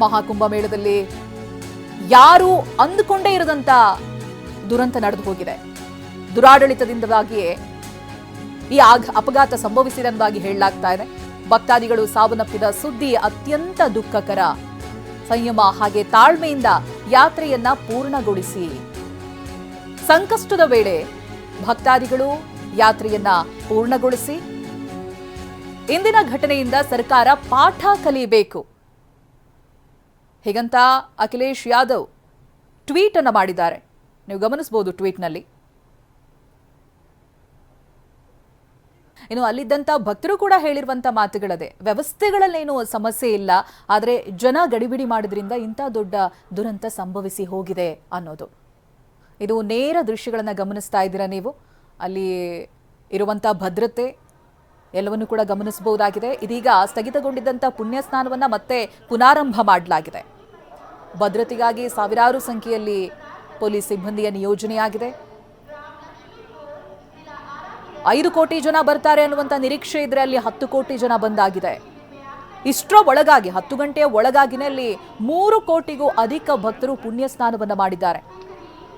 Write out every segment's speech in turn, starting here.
ಮಹಾಕುಂಭಮೇಳದಲ್ಲಿ ಯಾರು ಅಂದುಕೊಂಡೇ ಇರದಂತ ದುರಂತ ನಡೆದು ಹೋಗಿದೆ. ದುರಾಡಳಿತದಿಂದಾಗಿಯೇ ಈ ಆಘ ಅಪಘಾತ ಸಂಭವಿಸಿದೆ ಎಂಬುದಾಗಿ ಹೇಳಲಾಗ್ತಾ ಇದೆ. ಭಕ್ತಾದಿಗಳು ಸಾವನ್ನಪ್ಪಿದ ಸುದ್ದಿ ಅತ್ಯಂತ ದುಃಖಕರ. ಸಂಯಮ ಹಾಗೆ ತಾಳ್ಮೆಯಿಂದ ಯಾತ್ರೆಯನ್ನ ಪೂರ್ಣಗೊಳಿಸಿ. ಸಂಕಷ್ಟದ ವೇಳೆ ಭಕ್ತಾದಿಗಳು ಯಾತ್ರೆಯನ್ನ ಪೂರ್ಣಗೊಳಿಸಿ. ಇಂದಿನ ಘಟನೆಯಿಂದ ಸರ್ಕಾರ ಪಾಠ ಕಲಿಯಬೇಕು. ಹೀಗಂತ ಅಖಿಲೇಶ್ ಯಾದವ್ ಟ್ವೀಟ್ ಅನ್ನ ಮಾಡಿದ್ದಾರೆ. ನೀವು ಗಮನಿಸಬಹುದು ಟ್ವೀಟ್ನಲ್ಲಿ. ಇನ್ನು ಅಲ್ಲಿದ್ದಂಥ ಭಕ್ತರು ಕೂಡ ಹೇಳಿರುವಂಥ ಮಾತುಗಳದೆ, ವ್ಯವಸ್ಥೆಗಳಲ್ಲೇನು ಸಮಸ್ಯೆ ಇಲ್ಲ, ಆದರೆ ಜನ ಗಡಿಬಿಡಿ ಮಾಡಿದ್ರಿಂದ ಇಂಥ ದೊಡ್ಡ ದುರಂತ ಸಂಭವಿಸಿ ಹೋಗಿದೆ ಅನ್ನೋದು. ಇದು ನೇರ ದೃಶ್ಯಗಳನ್ನು ಗಮನಿಸ್ತಾ ಇದ್ದೀರಾ ನೀವು? ಅಲ್ಲಿ ಇರುವಂಥ ಭದ್ರತೆ ಎಲ್ಲವನ್ನು ಕೂಡ ಗಮನಿಸಬಹುದಾಗಿದೆ ಇದೀಗ ಸ್ಥಗಿತಗೊಂಡಿದ್ದಂಥ ಪುಣ್ಯ ಸ್ನಾನವನ್ನು ಮತ್ತೆ ಪುನಾರಂಭ ಮಾಡಲಾಗಿದೆ. ಭದ್ರತೆಗಾಗಿ ಸಾವಿರಾರು ಸಂಖ್ಯೆಯಲ್ಲಿ ಪೊಲೀಸ್ ಸಿಬ್ಬಂದಿಯ ನಿಯೋಜನೆಯಾಗಿದೆ. ಐದು ಕೋಟಿ ಜನ ಬರ್ತಾರೆ ಅನ್ನುವಂಥ ನಿರೀಕ್ಷೆ ಇದ್ರೆ ಅಲ್ಲಿ ಹತ್ತು ಕೋಟಿ ಜನ ಬಂದಾಗಿದೆ. ಇಷ್ಟರ ಒಳಗಾಗಿ, ಹತ್ತು ಗಂಟೆಯ ಒಳಗಾಗಿನಲ್ಲಿ ಮೂರು ಕೋಟಿಗೂ ಅಧಿಕ ಭಕ್ತರು ಪುಣ್ಯ ಸ್ನಾನವನ್ನು ಮಾಡಿದ್ದಾರೆ.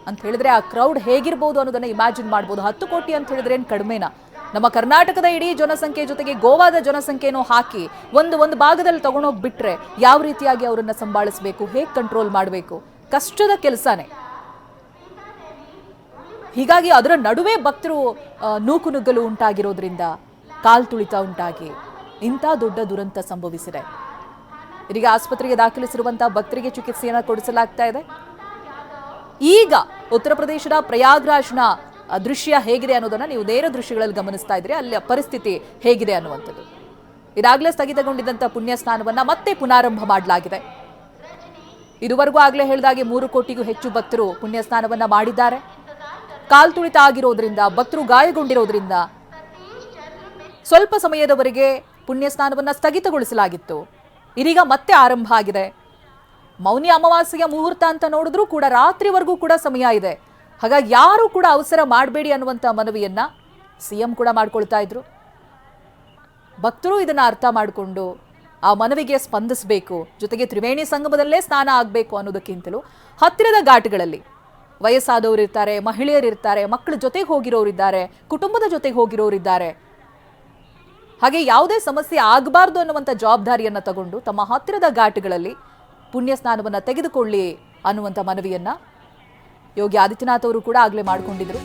ಅಂತ ಹೇಳಿದ್ರೆ ಆ ಕ್ರೌಡ್ ಹೇಗಿರ್ಬೋದು ಅನ್ನೋದನ್ನ ಇಮ್ಯಾಜಿನ್ ಮಾಡ್ಬೋದು. ಹತ್ತು ಕೋಟಿ ಅಂತ ಹೇಳಿದ್ರೆ ಏನು ಕಡಿಮೆನಾ? ನಮ್ಮ ಕರ್ನಾಟಕದ ಇಡೀ ಜನಸಂಖ್ಯೆ ಜೊತೆಗೆ ಗೋವಾದ ಜನಸಂಖ್ಯೆನೂ ಹಾಕಿ ಒಂದು ಒಂದು ಭಾಗದಲ್ಲಿ ತಗೊಂಡೋಗಿ ಬಿಟ್ರೆ ಯಾವ ರೀತಿಯಾಗಿ ಅವರನ್ನು ಸಂಭಾಳಿಸಬೇಕು, ಹೇಗೆ ಕಂಟ್ರೋಲ್ ಮಾಡಬೇಕು? ಕಷ್ಟದ ಕೆಲಸನೇ. ಹೀಗಾಗಿ ಅದರ ನಡುವೆ ಭಕ್ತರು ನೂಕುನುಗ್ಗಲು ನೂಕು ನುಗ್ಗಲು ಉಂಟಾಗಿರೋದ್ರಿಂದ ಕಾಲ್ ತುಳಿತ ಉಂಟಾಗಿ ಇಂಥ ದೊಡ್ಡ ದುರಂತ ಸಂಭವಿಸಿದೆ. ಇದೀಗ ಆಸ್ಪತ್ರೆಗೆ ದಾಖಲಿಸಿರುವಂತಹ ಭಕ್ತರಿಗೆ ಚಿಕಿತ್ಸೆಯನ್ನು ಕೊಡಿಸಲಾಗ್ತಾ ಇದೆ. ಈಗ ಉತ್ತರ ಪ್ರದೇಶದ ಪ್ರಯಾಗ್ರಾಜ್ನ ದೃಶ್ಯ ಹೇಗಿದೆ ಅನ್ನೋದನ್ನ ನೀವು ನೇರ ದೃಶ್ಯಗಳಲ್ಲಿ ಗಮನಿಸ್ತಾ ಇದ್ರೆ ಅಲ್ಲಿ ಪರಿಸ್ಥಿತಿ ಹೇಗಿದೆ ಅನ್ನುವಂಥದ್ದು. ಇದಾಗಲೇ ಸ್ಥಗಿತಗೊಂಡಿದ್ದಂಥ ಪುಣ್ಯ ಸ್ನಾನವನ್ನ ಮತ್ತೆ ಪುನಾರಂಭ ಮಾಡಲಾಗಿದೆ. ಇದುವರೆಗೂ ಆಗಲೇ ಹೇಳಿದಾಗೆ ಮೂರು ಕೋಟಿಗೂ ಹೆಚ್ಚು ಭಕ್ತರು ಪುಣ್ಯ ಸ್ನಾನವನ್ನ ಮಾಡಿದ್ದಾರೆ. ಕಾಲ್ ತುಳಿತ ಆಗಿರೋದ್ರಿಂದ, ಭಕ್ತರು ಗಾಯಗೊಂಡಿರೋದ್ರಿಂದ ಸ್ವಲ್ಪ ಸಮಯದವರೆಗೆ ಪುಣ್ಯ ಸ್ನಾನವನ್ನ ಸ್ಥಗಿತಗೊಳಿಸಲಾಗಿತ್ತು. ಇದೀಗ ಮತ್ತೆ ಆರಂಭ ಆಗಿದೆ. ಮೌನಿ ಅಮಾವಾಸ್ಯೆಯ ಮುಹೂರ್ತ ಅಂತ ನೋಡಿದ್ರೂ ಕೂಡ ರಾತ್ರಿವರೆಗೂ ಕೂಡ ಸಮಯ ಇದೆ. ಹಾಗಾಗಿ ಯಾರು ಕೂಡ ಅವಸರ ಮಾಡಬೇಡಿ ಅನ್ನುವಂಥ ಮನವಿಯನ್ನು ಸಿ ಎಂ ಕೂಡ ಮಾಡ್ಕೊಳ್ತಾ ಇದ್ರು. ಭಕ್ತರು ಇದನ್ನು ಅರ್ಥ ಮಾಡಿಕೊಂಡು ಆ ಮನವಿಗೆ ಸ್ಪಂದಿಸಬೇಕು. ಜೊತೆಗೆ ತ್ರಿವೇಣಿ ಸಂಗಮದಲ್ಲೇ ಸ್ನಾನ ಆಗಬೇಕು ಅನ್ನೋದಕ್ಕಿಂತಲೂ ಹತ್ತಿರದ ಘಾಟ್ಗಳಲ್ಲಿ ವಯಸ್ಸಾದವರು ಇರ್ತಾರೆ, ಮಹಿಳೆಯರು ಇರ್ತಾರೆ, ಮಕ್ಕಳ ಜೊತೆಗೆ ಹೋಗಿರೋರಿದ್ದಾರೆ ಕುಟುಂಬದ ಜೊತೆಗೆ ಹೋಗಿರೋರಿದ್ದಾರೆ ಹಾಗೆ ಯಾವುದೇ ಸಮಸ್ಯೆ ಆಗಬಾರ್ದು ಅನ್ನುವಂಥ ಜವಾಬ್ದಾರಿಯನ್ನು ತಗೊಂಡು ತಮ್ಮ ಹತ್ತಿರದ ಘಾಟ್ಗಳಲ್ಲಿ ಪುಣ್ಯ ಸ್ನಾನವನ್ನು ತೆಗೆದುಕೊಳ್ಳಿ ಅನ್ನುವಂಥ ಮನವಿಯನ್ನ ಯೋಗಿ ಆದಿತ್ಯನಾಥ್ ಅವರು ಕೂಡ ಆಗಲೇ ಮಾಡಿಕೊಂಡಿದ್ರು.